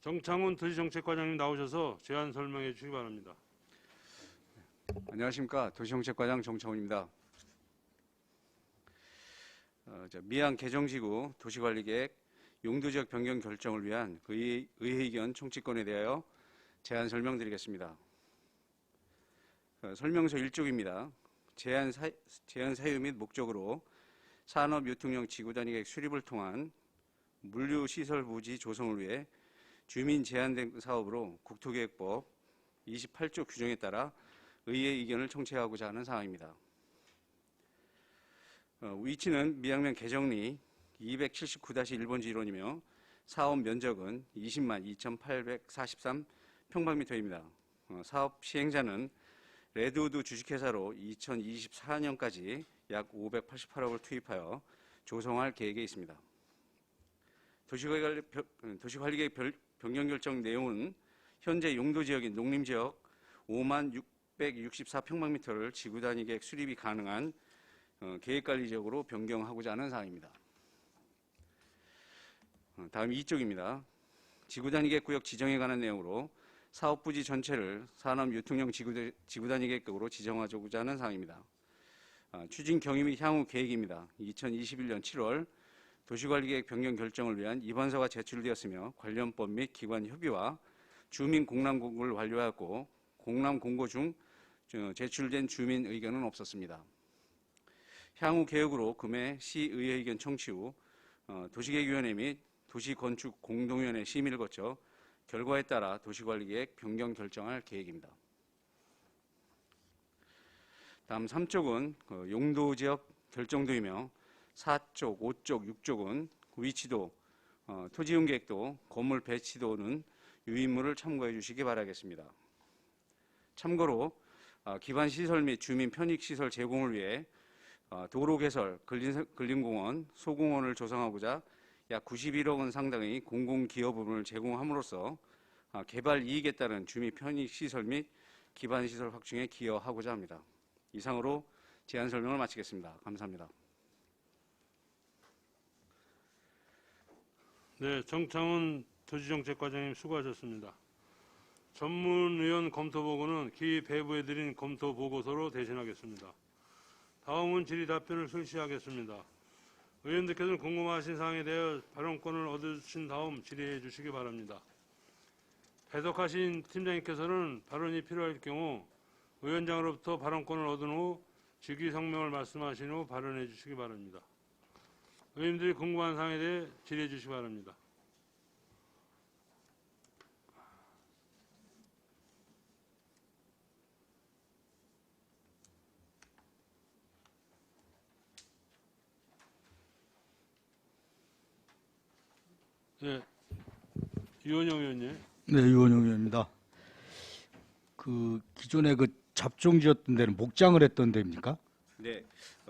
정창훈 도시정책과장님 나오셔서 제안 설명해 주시기 바랍니다. 안녕하십니까 도시정책과장 정창훈입니다. 어, 저 미양 개정지구 도시관리계획 용도지역 변경 결정을 위한 의, 의회의견 총칙권에 대하여 제안 설명드리겠습니다. 어, 설명서 1쪽입니다. 제안, 사, 제안 사유 및 목적으로 산업 유통형 지구 단위 계획 수립을 통한 물류 시설 부지 조성을 위해 주민 제한된 사업으로 국토계획법 28조 규정에 따라 의회 의견을 청취하고자 하는 사항입니다. 어, 위치는 미양면 개정리 279-1번지 1원이며 사업 면적은 20만 2,843 평방미터입니다. 어, 사업 시행자는 레드우드 주식회사로 2024년까지 약 588억을 투입하여 조성할 계획에 있습니다. 도시관리, 도시관리계획 별- 변경 결정 내용은 현재 용도 지역인 농림 지역 5만 664평방미터를 지구 단위 계획 수립이 가능한 어, 계획 관리적으로 변경하고자 하는 사항입니다. 어, 다음 2쪽입니다. 지구 단위 계획 구역 지정에 관한 내용으로 사업 부지 전체를 산업 유통형 지구, 지구 단위 계획으로 지정하고자 하는 사항입니다. 아, 추진 경위 및 향후 계획입니다. 2021년 7월 도시관리계획 변경 결정을 위한 입안서가 제출되었으며 관련법 및 기관 협의와 주민 공람 공고를 완료하고 공람 공고 중 저, 제출된 주민 의견은 없었습니다. 향후 계획으로 금해 시의회 의견 청취 후 어, 도시계획위원회 및 도시건축공동위원회 심의를 거쳐 결과에 따라 도시관리계획 변경 결정할 계획입니다. 다음 3쪽은 어, 용도지역 결정도이며 4쪽, 5쪽, 6쪽은 위치도, 어, 토지용 계획도, 건물 배치도는 유인물을 참고해 주시기 바라겠습니다. 참고로 어, 기반 시설 및 주민 편익 시설 제공을 위해 어, 도로 개설, 근린, 근린공원, 소공원을 조성하고자 약 91억 원 상당의 공공기여 부분을 제공함으로써 어, 개발 이익에 따른 주민 편익 시설 및 기반 시설 확충에 기여하고자 합니다. 이상으로 제안 설명을 마치겠습니다. 감사합니다. 네, 정창훈 도시정책과장님 수고하셨습니다. 전문위원 검토 보고는 기 배부해드린 검토 보고서로 대신하겠습니다. 다음은 질의 답변을 실시하겠습니다. 의원들께서는 궁금하신 사항에 대해 발언권을 얻으신 다음 질의해 주시기 바랍니다. 배석하신 팀장님께서는 발언이 필요할 경우 위원장으로부터 발언권을 얻은 후 직위 성명을 말씀하신 후 발언해 주시기 바랍니다. 의원들이 궁금한 사항에 대해 질의해 주시기 바랍니다. 네, 이원영 의원님. 네, 유원영 의원입니다. 그 기존에 그 잡종지였던 데는 목장을 했던 데입니까? 네,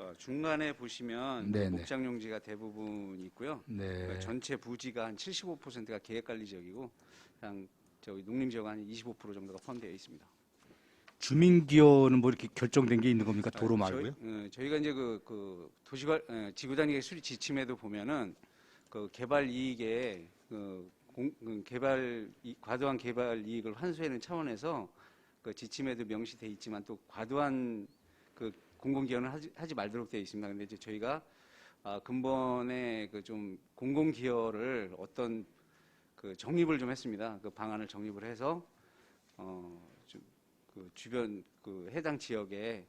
어, 중간에 보시면 네네. 목장 용지가 대부분 있고요. 네. 그 전체 부지가 한 75%가 계획관리 지역이고, 그냥 저기 농림 지역 한25% 정도가 포함되어 있습니다. 주민 기여는 뭐 이렇게 결정된 게 있는 겁니까? 도로 아, 말고요? 저희, 저희가 이제 그, 그 도시관 에, 지구단위계 수리 지침에도 보면은 그 개발 이익에 그 공, 그 개발 이, 과도한 개발 이익을 환수하는 차원에서 그 지침에도 명시돼 있지만 또 과도한 그 공공 기여는 하지, 하지 말도록 되어 있습니다. 근데 이제 저희가 아, 근본에 그 좀 공공 기여를 어떤 그 정립을 좀 했습니다. 그 방안을 정립을 해서 어, 좀그 주변 그 해당 지역에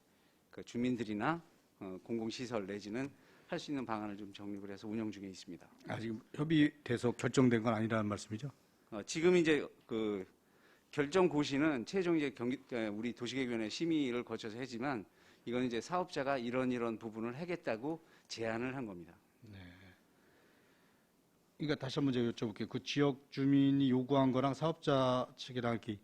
그 주민들이나 어, 공공시설 내지는 할 수 있는 방안을 좀 정립을 해서 운영 중에 있습니다. 아직 협의돼서 결정된 건 아니라는 말씀이죠? 어, 지금 이제 그 결정 고시는 최종 이제 경기 에, 우리 도시계획위원회 심의를 거쳐서 했지만 이건 이제 사업자가 이런 이런 부분을 하겠다고 제안을 한 겁니다. 그러니까 다시 한번 제가 여쭤볼게요. 그 지역 주민이 요구한 거랑 사업자 측이랑 이렇게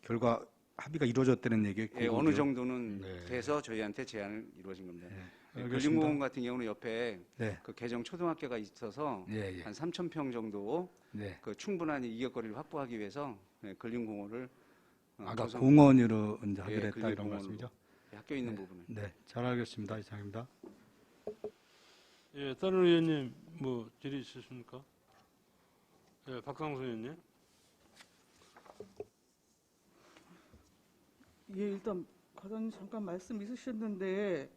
결과 합의가 이루어졌다는 얘기예요? 예, 어느 정도는 네. 돼서 저희한테 제안을 이루어진 겁니다. 예, 알겠습니다. 근린공원 같은 경우는 옆에 네. 그 개정 초등학교가 있어서 예, 예. 한 3천 평 정도 네. 그 충분한 이격거리를 확보하기 위해서 예, 근린공원을 어, 아까 공원으로 이제 하기로 예, 했다 이런. 말씀이죠? 학교 있는 부분을 네. 잘 알겠습니다. 이상입니다. 예, 다른 의원님 뭐 질의 있으십니까? 예, 박강수 의원님. 예, 일단 과장님 잠깐 말씀 있으셨는데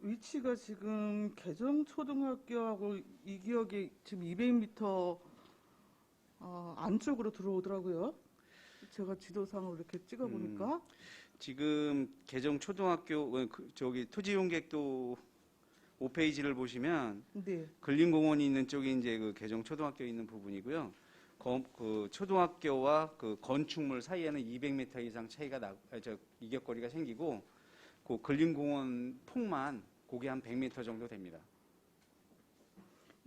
위치가 지금 개정 초등학교하고 이 기억이 지금 200m 어, 안쪽으로 들어오더라고요. 제가 지도상으로 이렇게 찍어 보니까 지금 개정 초등학교 어, 그, 저기 토지용객도 5페이지를 보시면 네, 근린공원이 있는 쪽이 이제 그 개정 초등학교 있는 부분이고요. 거- 그 초등학교와 그 건축물 사이에는 200m 이상 차이가 나, 아, 저 이격거리가 생기고 그 근린공원 폭만 그게 한 100m 정도 됩니다.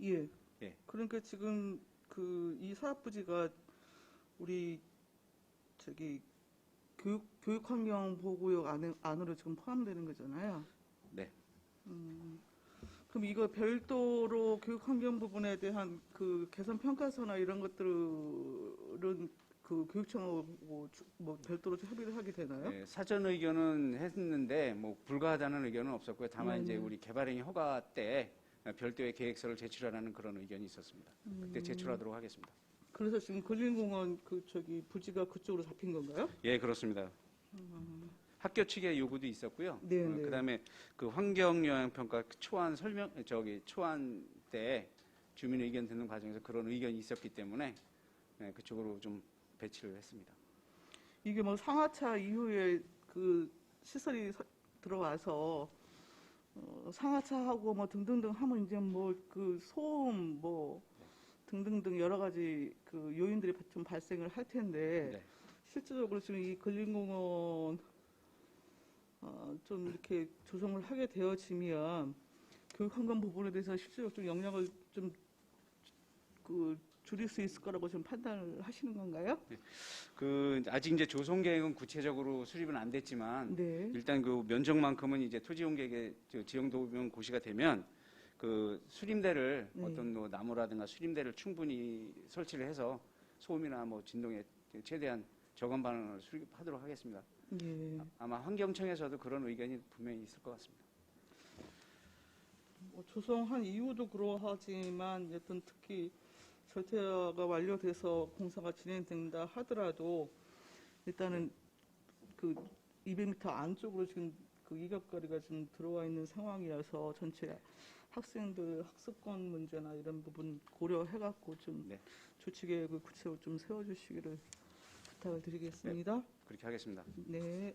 예. 예. 그러니까 지금 그 이 사업부지가 우리 저기 교육 교육 환경 보호구역 안에 안으로 지금 포함되는 거잖아요. 네. 음, 그럼 이거 별도로 교육 환경 부분에 대한 그 개선 평가서나 이런 것들은 그 교육청하고 뭐, 주- 뭐 별도로 좀 협의를 하게 되나요? 네, 사전 의견은 했는데 뭐 불가하다는 의견은 없었고요. 다만 이제 네네. 우리 개발행위 허가 때 별도의 계획서를 제출하라는 그런 의견이 있었습니다. 그때 제출하도록 하겠습니다. 그래서 지금 근린공원 그 저기 부지가 그쪽으로 잡힌 건가요? 예, 그렇습니다. 학교 측의 요구도 있었고요. 네, 어, 네. 그다음에 그 환경 영향 평가 초안 설명 저기 초안 때 주민 의견 듣는 과정에서 그런 의견이 있었기 때문에 네, 그쪽으로 좀 배치를 했습니다. 이게 뭐 상하차 이후에 그 시설이 서- 들어와서 어, 상하차하고 뭐 등등등 하면 이제 뭐 그 소음 뭐 등등등 여러 가지 그 요인들이 좀 발생을 할 텐데 네. 실질적으로 지금 이 근린공원 어, 좀 이렇게 조성을 하게 되어지면 교육환경 부분에 대해서 실질적으로 좀 영향을 좀 그 줄일 수 있을 거라고 좀 판단을 하시는 건가요? 그 아직 이제 조성 계획은 구체적으로 수립은 안 됐지만 네. 일단 그 면적만큼은 이제 토지용객의 저 지형 도면 고시가 되면 그 수림대를 네. 어떤 뭐 나무라든가 수림대를 충분히 설치를 해서 소음이나 뭐 진동에 최대한 저감 반응을 수립하도록 하겠습니다. 예. 아마 환경청에서도 그런 의견이 분명히 있을 것 같습니다. 뭐 조성한 이유도 그러하지만 여튼 특히 절태가 완료돼서 공사가 진행된다 하더라도 일단은 그 200m 안쪽으로 지금 그 이격거리가 지금 들어와 있는 상황이라서 전체 학생들 학습권 문제나 이런 부분 고려해갖고 좀 네. 조치 계획을 구체적으로 좀 세워주시기를 부탁을 드리겠습니다. 그렇게 하겠습니다. 네.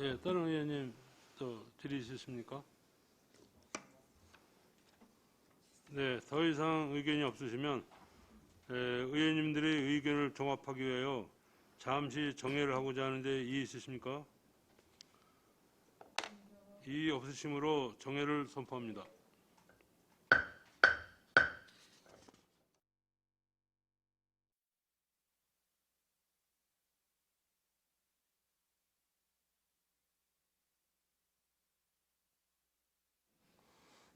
예, 다른 의원님 또 질의 있으십니까? 네, 더 이상 의견이 없으시면 에, 의원님들의 의견을 종합하기 위하여 잠시 정회를 하고자 하는데 이의 있으십니까? 이의 없으시므로 정회를 선포합니다.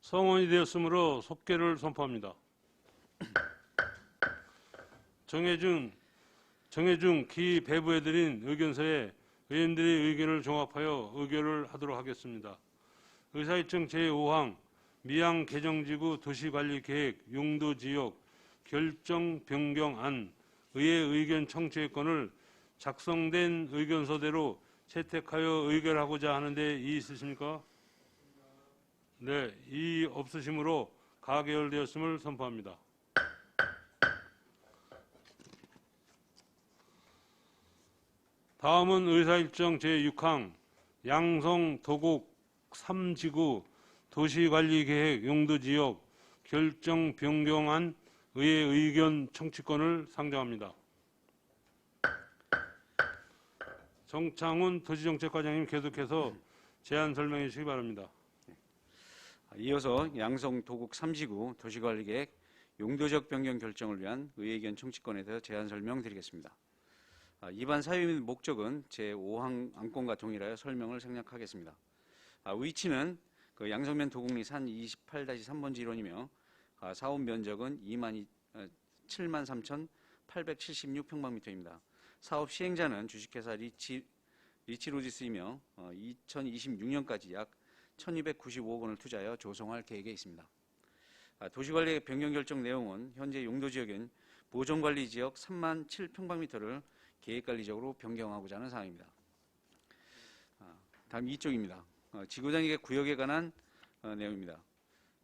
성원이 되었으므로 속개를 선포합니다. 정해준 정해준 기 배부해드린 의견서에 의원들의 의견을 종합하여 의결을 하도록 하겠습니다. 의사일정 제5항 미양 개정지구 도시관리계획 용도지역 결정 변경안 의회 의견 청취권을 작성된 의견서대로 채택하여 의결하고자 하는데 이의 있으십니까? 네, 이 없으심으로 가결되었음을 선포합니다. 다음은 의사일정 제6항 양성 도곡 3지구 도시관리계획 용도지역 결정 변경안 의회 의견 청취권을 상정합니다. 정창훈 도시정책과장님 계속해서 제안 설명해 주시기 바랍니다. 아, 이어서 양성 도곡 3지구 도시관리계획 용도적 변경 결정을 위한 의회견 청취권에 대해서 제안 설명 드리겠습니다. 아, 이반 사유 및 목적은 제5항 안건과 동일하여 설명을 생략하겠습니다. 아, 위치는 그 양성면 도곡리 산 28-3번지 일원이며 아, 사업 면적은 2만 7만 3,876 평방미터입니다. 사업 시행자는 주식회사 리치, 리치로지스이며 어, 2026년까지 약 1295억 원을 투자하여 조성할 계획에 있습니다. 아, 도시관리 변경 결정 내용은 현재 용도 지역인 보존관리 지역 3만 7평방미터를 계획관리적으로 변경하고자 하는 사항입니다. 아, 다음 2쪽입니다. 어, 지구단위계 구역에 관한 어, 내용입니다.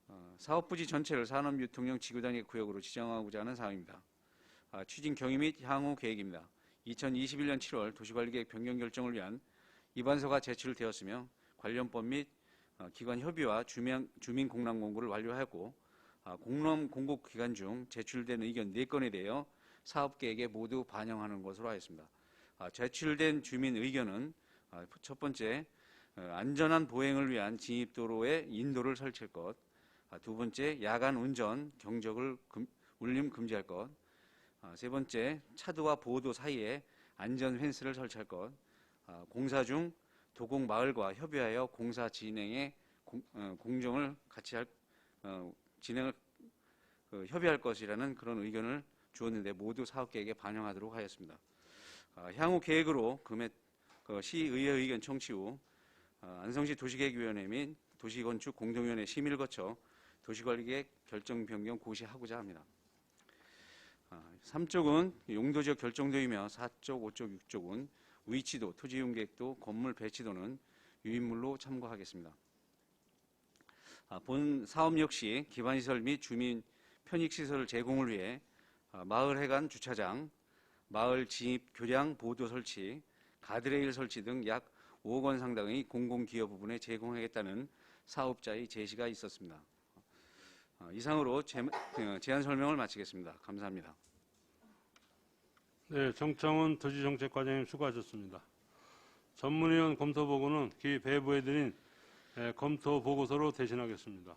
어, 사업부지 전체를 산업유통용 지구단위 구역으로 지정하고자 하는 사항입니다. 아, 추진 경위 및 향후 계획입니다. 2021년 7월 도시관리계획 변경 결정을 위한 입안서가 제출되었으며 관련법 및 어, 기관 협의와 주민, 주민 공람 공고를 완료하였고 아, 공람 공고 기간 중 제출된 의견 4건에 대하여 사업계획에 모두 반영하는 것으로 하였습니다. 아, 제출된 주민 의견은 아, 첫 번째 어, 안전한 보행을 위한 진입도로에 인도를 설치할 것, 아, 두 번째 야간 운전 경적을 금- 울림 금지할 것, 아, 세 번째 차도와 보도 사이에 안전 펜스를 설치할 것, 아, 공사 중 도공 마을과 협의하여 공사 진행에 공, 어, 공정을 같이 할 어, 진행을 그, 협의할 것이라는 그런 의견을 주었는데 모두 사업 계획에 반영하도록 하였습니다. 아, 향후 계획으로 금액 그 시의회 의견 청취 후 아, 안성시 도시계획위원회 및 도시건축 공동위원회 심의를 거쳐 도시관리계획 결정 변경 고시하고자 합니다. 아, 3쪽은 용도지역 결정도이며 4쪽, 5쪽, 6쪽은 위치도, 토지 이용 계획도, 건물 배치도는 유인물로 참고하겠습니다. 아, 본 사업 역시 기반시설 및 주민 편익시설 제공을 위해 아, 마을 해관 주차장, 마을 진입 교량 보도 설치, 가드레일 설치 등 약 5억 원 상당의 공공기여 부분에 제공하겠다는 사업자의 제시가 있었습니다. 아, 이상으로 제, 어, 제안 설명을 마치겠습니다. 감사합니다. 네, 정창훈 도시정책과장님 수고하셨습니다. 전문위원 검토 보고는 기 배부해드린 에, 검토 보고서로 대신하겠습니다.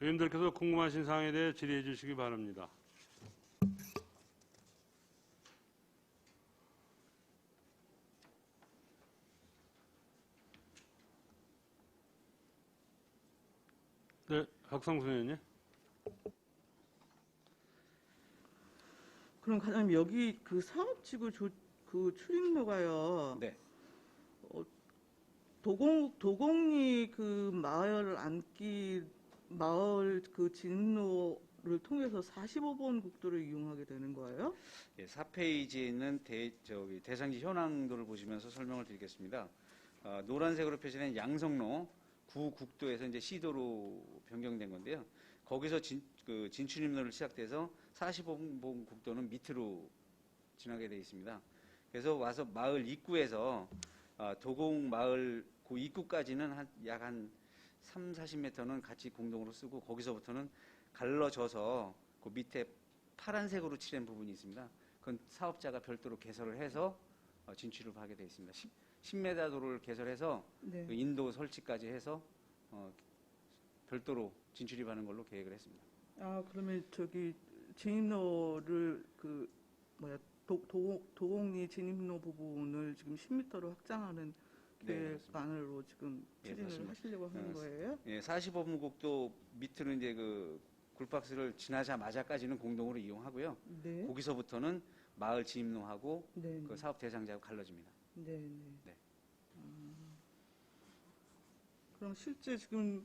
의원들께서 궁금하신 사항에 대해 질의해 주시기 바랍니다. 네, 박상수 의원님. 그럼 과장님 여기 그 사업지구 조, 그 출입로가요. 네. 도공 도공리 그 마을 안길 마을 그 진로를 통해서 45번 국도를 이용하게 되는 거예요? 예, 4페이지에 있는 대, 저기 대상지 현황도를 보시면서 설명을 드리겠습니다. 아, 노란색으로 표시된 양성로 구국도에서 이제 시도로 변경된 건데요. 거기서 진, 그 진출입로를 시작돼서 45번 국도는 밑으로 지나게 되어 있습니다. 그래서 와서 마을 입구에서 아, 도공 마을 그 입구까지는 약한 3, 40m는 같이 공동으로 쓰고 거기서부터는 갈라져서 그 밑에 파란색으로 칠한 부분이 있습니다. 그건 사업자가 별도로 개설을 해서 어, 진출을 하게 되어 있습니다. 10, 10m 도로를 개설해서 네. 그 인도 설치까지 해서 어, 별도로 진출입하는 걸로 계획을 했습니다. 아 그러면 저기 진입로를 그 뭐야 도, 도, 도공리 진입로 부분을 지금 10m로 확장하는 네, 계획안으로 지금 예, 추진을 그렇습니다. 하시려고 하는 네, 거예요? 예, 45분 국도 밑으로 이제 그 굴박스를 지나자마자까지는 공동으로 이용하고요. 네. 거기서부터는 마을 진입로하고 네. 그 사업 대상자하고 갈라집니다. 네. 네. 네. 아, 그럼 실제 지금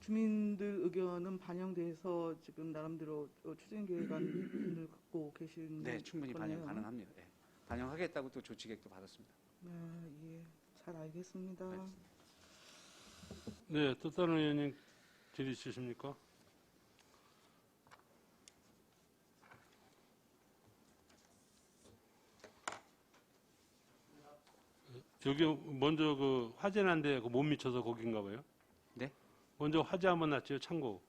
주민들 의견은 반영돼서 지금 나름대로 어, 추진 계획안을 갖고 계시는 네, 충분히 거네요. 반영 가능합니다. 예. 반영하겠다고 또 조치 계획도 받았습니다. 아, 예. 잘 알겠습니다. 네. 네, 또 다른 의원님 질의 있으십니까? 저기 먼저 그 화재 난데 그 못 미쳐서 거긴가 봐요. 네? 먼저 화재 한 번 났죠, 창고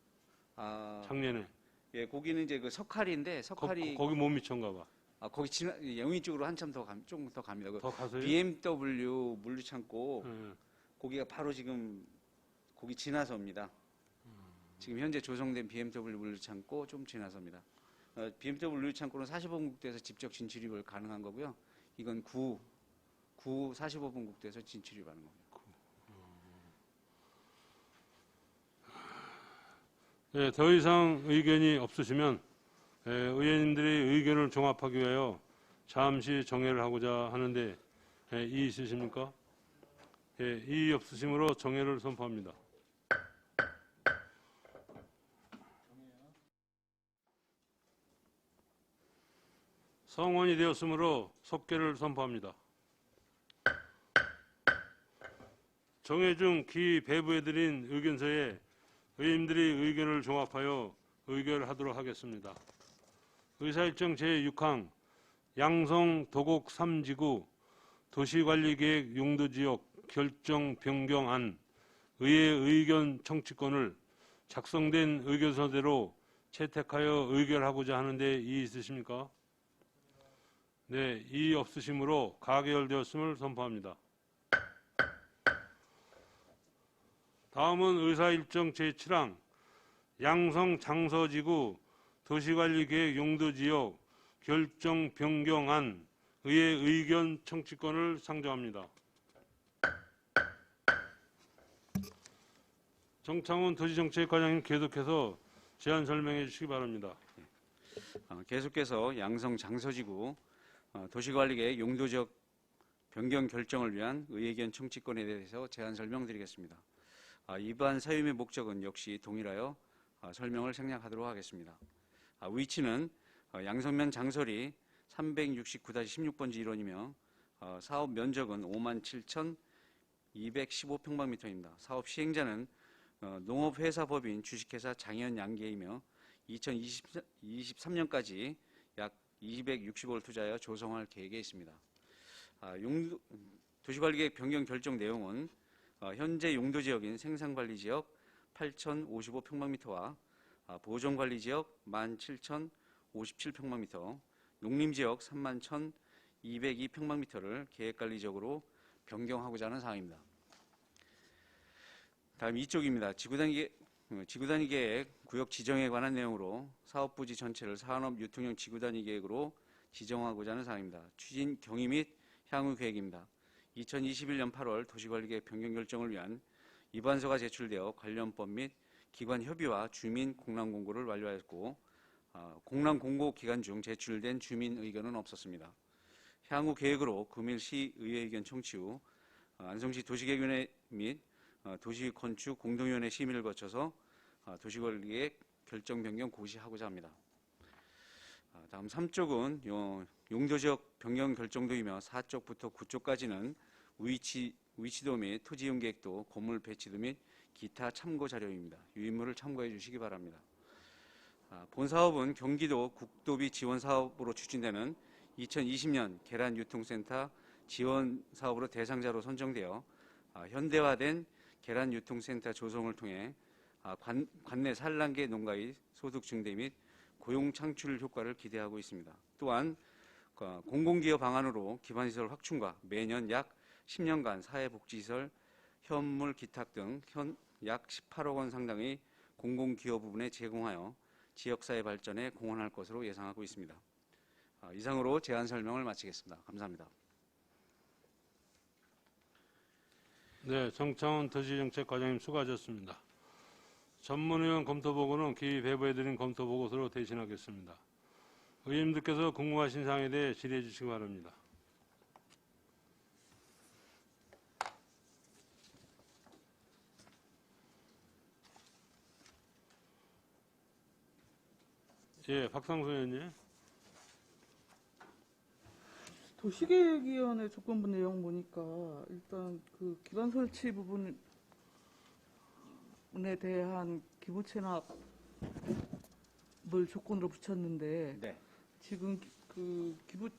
아, 작년에. 예, 거기는 이제 그 석칼인데 거, 석칼이 거기 못 미쳤가 봐. 아, 거기 지나 영희 쪽으로 한참 더 감, 조금 더 갑니다. 그 더 가서요. BMW 물류창고 예. 거기가 바로 지금 거기 지나서입니다. 지금 현재 조성된 BMW 물류창고 좀 지나서입니다. 어, BMW 물류창고는 45분 국도에서 직접 진출입을 가능한 거고요. 이건 9, 9 45분 국도에서 진출입하는 겁니다. 네, 더 이상 의견이 없으시면 예, 의원님들의 의견을 종합하기 위하여 잠시 정회를 하고자 하는데 예, 이의 있으십니까? 예, 이의 없으심으로 정회를 선포합니다. 성원이 되었으므로 속개를 선포합니다. 정해중 기 배부해드린 의견서에 의원님들이 의견을 종합하여 의결하도록 하겠습니다. 의사일정 제6항 양성 도곡 3지구 도시관리계획 용도지역 결정 변경안 의회 의견 청취권을 작성된 의견서대로 채택하여 의결하고자 하는데 이의 있으십니까? 네, 이의 없으시므로 가결되었음을 선포합니다. 다음은 의사일정 제7항 양성 장서지구 도시관리계획 용도지역 결정 변경안 의회 의견 청취권을 상정합니다. 정창훈 도시정책과장님 계속해서 제안 설명해 주시기 바랍니다. 어, 계속해서 양성 장서지구 어, 도시관리계획 용도지역 변경 결정을 위한 의회견 청취권에 대해서 제안 설명드리겠습니다. 아, 이반 사유의 목적은 역시 동일하여 아, 설명을 생략하도록 하겠습니다. 아, 위치는 어, 양성면 장설이 369-16번지 일원이며 어, 사업 면적은 57,215평방미터입니다. 사업 시행자는 어, 농업회사법인 주식회사 장현 양계이며 2023년까지 약 260억을 투자하여 조성할 계획에 있습니다. 도시관리계획 변경 결정 내용은 어, 현재 용도 지역인 생산관리 지역 8,055평방미터와 아, 보존관리 지역 17,057평방미터, 농림 지역 31,102평방미터를 계획관리적으로 변경하고자 하는 사항입니다. 다음 이쪽입니다. 지구단위, 어, 지구단위 계획 구역 지정에 관한 내용으로 사업 부지 전체를 산업 유통형 지구단위 계획으로 지정하고자 하는 사항입니다. 추진 경위 및 향후 계획입니다. 2021년 8월 도시관리계획 변경 결정을 위한 입안서가 제출되어 관련법 및 기관 협의와 주민 공람 공고를 완료하였고 아, 공람 공고 기간 중 제출된 주민 의견은 없었습니다. 향후 계획으로 금일시 의회 의견 청취 후 아, 안성시 도시계획위원회 및 어, 도시건축 공동위원회 심의를 거쳐서 아, 도시관리계획 결정 변경 고시하고자 합니다. 아, 다음 3쪽은 요- 용도 지역 변경 결정도이며 4쪽부터 9쪽까지는 위치, 위치도 및 토지 이용 계획도 건물 배치도 및 기타 참고 자료입니다. 유인물을 참고해 주시기 바랍니다. 아, 본 사업은 경기도 국도비 지원 사업으로 추진되는 2020년 계란 유통센터 지원 사업으로 대상자로 선정되어 아, 현대화된 계란 유통센터 조성을 통해 아, 관, 관내 산란계 농가의 소득 증대 및 고용 창출 효과를 기대하고 있습니다. 또한 어, 공공기업 방안으로 기반시설 확충과 매년 약 10년간 사회복지시설, 현물 기탁 등약 18억 원 상당의 공공기업 부분에 제공하여 지역사회 발전에 공헌할 것으로 예상하고 있습니다. 아, 이상으로 제안 설명을 마치겠습니다. 감사합니다. 네, 정창훈 도시정책과장님 수고하셨습니다. 전문위원 검토보고는 기위 배부해드린 검토보고서로 대신하겠습니다. 의원님들께서 궁금하신 사항에 대해 질의해 주시기 바랍니다. 예, 박상수 의원님. 도시계획위원회 조건부 내용 보니까 일단 그 기반 설치 부분에 대한 기부 체납을 조건으로 붙였는데 네. 지금 기- 그 기부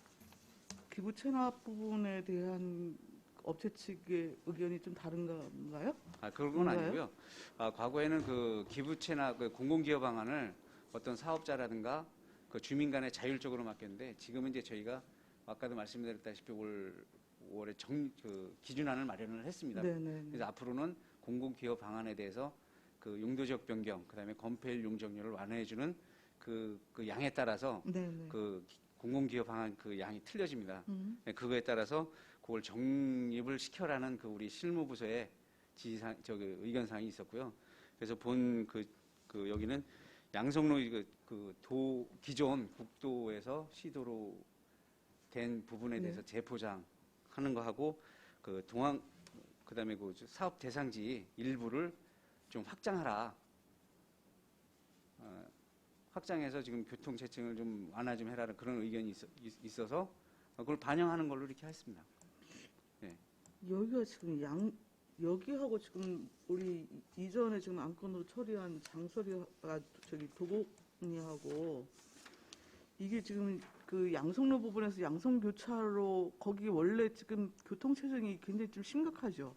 기부 체납 부분에 대한 업체 측의 의견이 좀 다른가요? 아, 그런 건 뭔가요? 아니고요. 아, 과거에는 그 기부채나 그 공공기업 방안을 어떤 사업자라든가 그 주민 간에 자율적으로 맡겼는데 지금은 이제 저희가 아까도 말씀드렸다시피 올 5월에 정, 그 기준안을 마련을 했습니다. 네네. 그래서 앞으로는 공공기업 방안에 대해서 그 용도적 변경, 그다음에 건폐율 용적률을 완화해주는 그, 그 양에 따라서 네네. 그 공공기업 방안 그 양이 틀려집니다. 음. 네, 그거에 따라서 그걸 정립을 시켜라는 그 우리 실무부서의 지시상 저기 의견 사항이 있었고요. 그래서 본그 그 여기는 양성로 그, 그도 기존 국도에서 시도로 된 부분에 네. 대해서 재포장하는 거 하고 그 동항 그다음에 그 사업 대상지 일부를 좀 확장하라. 어, 확장해서 지금 교통체증을 좀 완화 좀 해라는 그런 의견이 있어, 있- 있어서 그걸 반영하는 걸로 이렇게 했습니다. 여기가 지금 양 여기하고 지금 우리 이- 이전에 지금 안건으로 처리한 장설이가 저기 도곡리하고 이게 지금 그 양성로 부분에서 양성 교차로 거기 원래 지금 교통 체증이 굉장히 좀 심각하죠.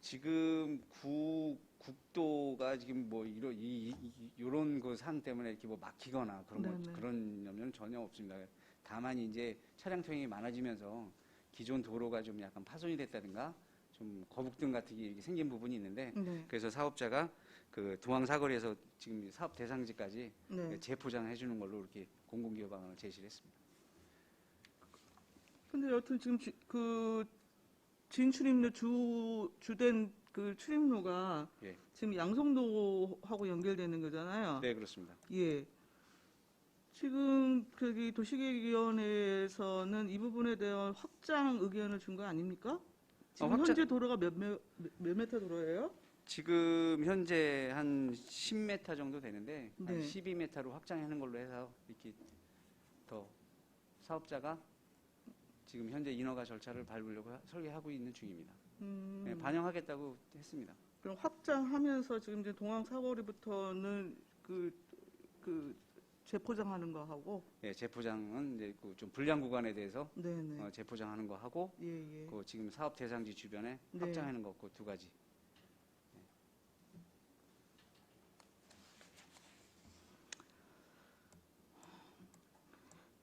지금 구 국도가 지금 뭐 이런 이, 이런 그 산 때문에 이렇게 뭐 막히거나 그런 거, 네네. 그런 염려는 전혀 없습니다. 다만 이제 차량 통행이 많아지면서 기존 도로가 좀 약간 파손이 됐다든가 좀 거북등 같은 게 생긴 부분이 있는데 네. 그래서 사업자가 그 동항 사거리에서 지금 사업 대상지까지 네. 재포장해 주는 걸로 이렇게 공공기업 방안을 제시를 했습니다. 근데 여튼 지금 지- 그 진출입로 주 주된 그 출입로가 예. 지금 양성도하고 연결되는 거잖아요. 네, 그렇습니다. 예. 지금 저기 도시계획위원회에서는 이 부분에 대한 확장 의견을 준 거 아닙니까? 지금 어, 현재 도로가 몇, 몇, 몇 메타 도로예요? 지금 현재 한 10m 정도 되는데 한 네. 12m로 확장하는 걸로 해서 이렇게 더 사업자가 지금 현재 인허가 절차를 밟으려고 하- 설계하고 있는 중입니다. 음, 네, 반영하겠다고 했습니다. 그럼 확장하면서 지금 이제 동항 사거리부터는 그, 그 재포장하는 거 하고, 예, 재포장은 이제 그 좀 불량 구간에 대해서 네네. 어, 재포장하는 거 하고 예, 예. 그 지금 사업 대상지 주변에 네. 확장하는 거그두 가지.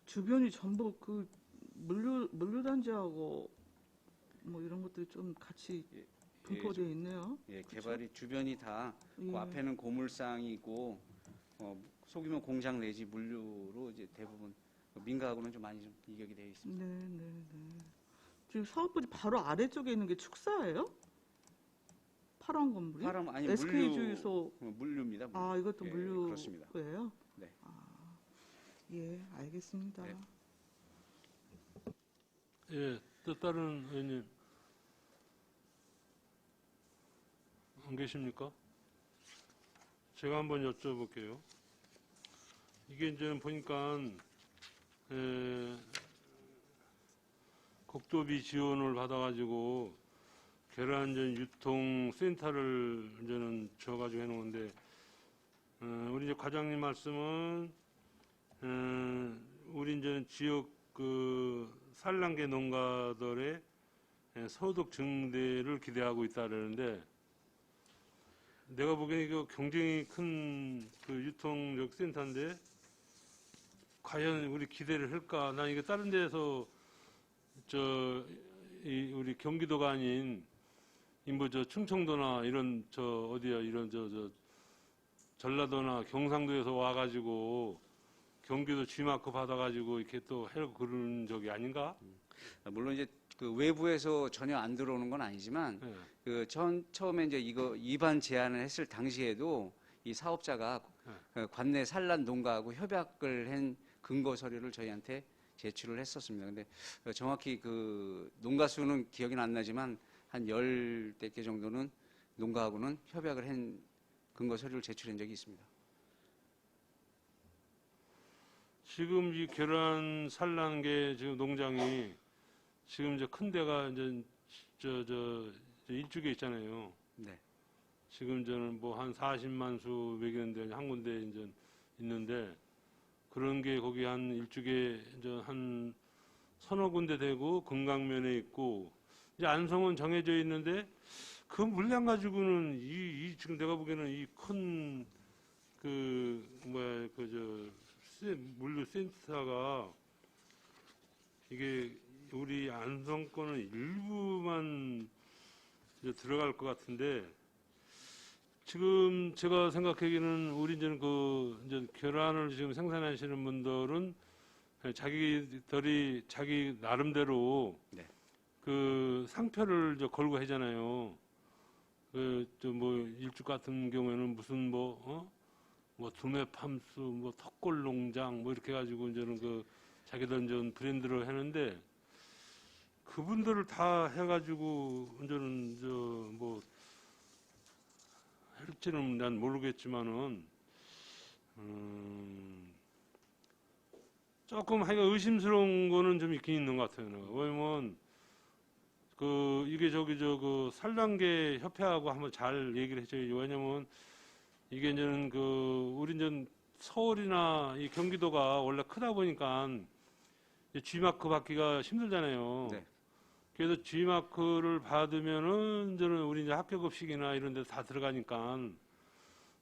주변이 전부 그 물류 물류 단지하고 뭐 이런 것들이 좀 같이 예, 분포되어 있네요. 예, 개발이 주변이 다그 예. 앞에는 고물상이 있고 어, 소규모 공장 내지 물류로 이제 대부분 민가하고는 좀 많이 좀 이격이 되어 있습니다. 네, 네, 네. 지금 사업부지 바로 아래쪽에 있는 게 축사예요? 파란 건물이? 파람 아니 SK 물류 주유소. 어, 물류입니다. 물류. 아, 이것도 예, 물류예요? 그렇습니다. 네. 아, 예, 알겠습니다. 네. 예, 또 다른 의원님 안 계십니까? 제가 한번 여쭤볼게요. 이게 이제 보니까 에, 국도비 지원을 받아가지고 계란전 유통 센터를 이제는 줘가지고 해놓은데 어, 우리 이제 과장님 말씀은 어, 우리 이제 지역 그 산란계 농가들의 예, 소득 증대를 기대하고 있다라는데 내가 보기에 이거 굉장히 큰그 유통력 센터인데 과연 우리 기대를 할까? 난 이게 다른 데서 저이 우리 경기도가 아닌 이뭐 저 충청도나 이런 저 어디야 이런 저 저 전라도나 경상도에서 와가지고 경기도 G마크 받아가지고 이렇게 또 하려고 그러는 적이 아닌가? 물론 이제 그 외부에서 전혀 안 들어오는 건 아니지만 예. 그 처음 처음에 이제 이거 입안 제안을 했을 당시에도 이 사업자가 네. 그 관내 산란 농가하고 협약을 한 근거 서류를 저희한테 제출을 했었습니다. 근데 정확히 그 농가 수는 기억이 안 나지만 한 열대 개 정도는 농가하고는 협약을 한 근거 서류를 제출한 적이 있습니다. 지금 이 계란 산란계 지금 농장이 지금 이제 큰 데가 이제 저, 저, 저 일주에 있잖아요. 네. 지금 저는 뭐 한 40만 수 매기는데 한 군데 이제 있는데 그런 게 거기 한 일주에 이제 한 서너 군데 되고 금강면에 있고 이제 안성은 정해져 있는데 그 물량 가지고는 이, 이 지금 내가 보기에는 이 큰 그 뭐야 그저 물류 센터가 이게 우리 안성권은 일부만 이제 들어갈 것 같은데 지금 제가 생각하기에는 우리 이제 그 이제 계란을 지금 생산하시는 분들은 자기들이 자기 나름대로 네. 그 상표를 저 걸고 하잖아요. 그저뭐 일주 같은 경우에는 무슨 뭐 어? 뭐 두메팜수, 뭐 턱골 농장 뭐 이렇게 해가지고 이제는 그 자기들 이제 브랜드를 하는데 그분들을 다 해가지고 이제는 저뭐 할지는 난 모르겠지만은 음, 조금 하여간 의심스러운 거는 좀 있긴 있는 것 같아요. 왜냐면 그 이게 저기 저 그 산란계 협회하고 한번 잘 얘기를 해줘야죠. 왜냐면 이게 이제는 그 우리 이제 서울이나 이 경기도가 원래 크다 보니까 G마크 받기가 힘들잖아요. 네. 그래서 G마크를 받으면은 저는 우리 이제 학교 급식이나 이런 데 다 들어가니까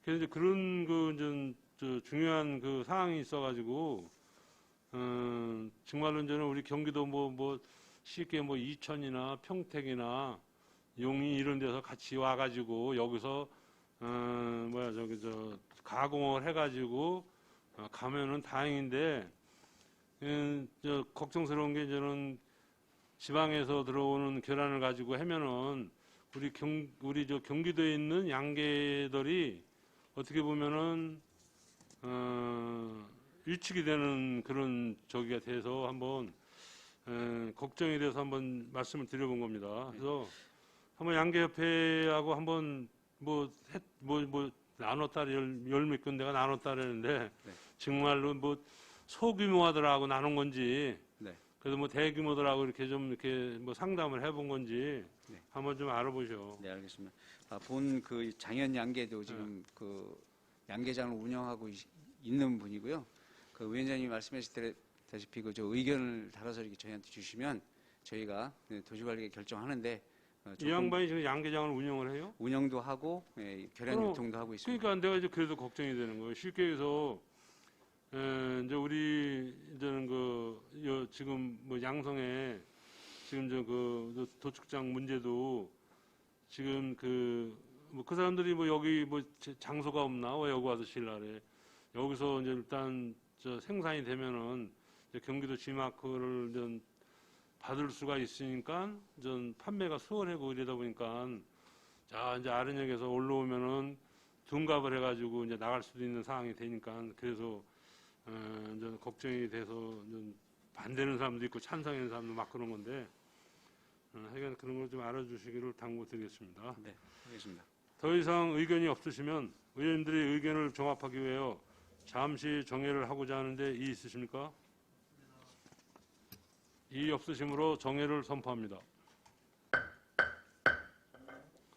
그래서 이제 그런 그 이제 저 중요한 그 상황이 있어가지고 음, 정말로 저는 우리 경기도 뭐뭐 쉽게 뭐 이천이나 평택이나 용인 이런 데서 같이 와가지고 여기서 음, 뭐야 저기 저 가공을 해가지고 어, 가면은 다행인데 음, 저 걱정스러운 게 저는 지방에서 들어오는 계란을 가지고 하면은 우리 경 우리 저 경기도에 있는 양계들이 어떻게 보면은 어, 일축이 되는 그런 저기가 돼서 한번 에, 걱정이 돼서 한번 말씀을 드려본 겁니다. 그래서 한번 양계협회하고 한번 뭐뭐뭐 나눴다 열몇 군데가 나눴다 그러는데 네. 정말로 뭐 소규모하더라고 나눈 건지 네. 그래도 뭐 대규모더라고 이렇게 좀 이렇게 뭐 상담을 해본 건지 네. 한번 좀 알아보죠. 네, 알겠습니다. 아, 본 그 장현 양계도 지금 네. 그 양계장을 운영하고 있- 있는 분이고요. 그 위원장님이 말씀하셨다시피 그 저 의견을 달아서 이렇게 저희한테 주시면 저희가 네, 도시관리에 결정하는데 어, 이 조금 양반이 지금 양계장을 운영을 해요? 운영도 하고 예, 결연 그럼, 유통도 하고 있습니다. 그러니까 내가 이제 그래도 걱정이 되는 거예요. 쉽게 해서 에, 이제 우리 이제는 그 여, 지금 뭐 양성에 지금 저그 도축장 문제도 지금 그뭐그 사람들이 뭐 여기 뭐 제- 장소가 없나 왜 여기 와서 신라래 여기서 이제 일단 저 생산이 되면은 경기도 G마크를 좀 받을 수가 있으니까 전 판매가 수월하고 이러다 보니까 자 이제 아른역에서 올라오면은 둔갑을 해가지고 이제 나갈 수도 있는 상황이 되니까 그래서 어, 이제 걱정이 돼서 좀 반대는 사람도 있고 찬성하는 사람도 막 그런 건데 어, 하여간 그런 걸 좀 알아주시기를 당부드리겠습니다. 네, 알겠습니다. 더 이상 의견이 없으시면 의원님들의 의견을 종합하기 위하여 잠시 정회를 하고자 하는데 이 있으십니까? 이 없으시므로 정회를 선포합니다.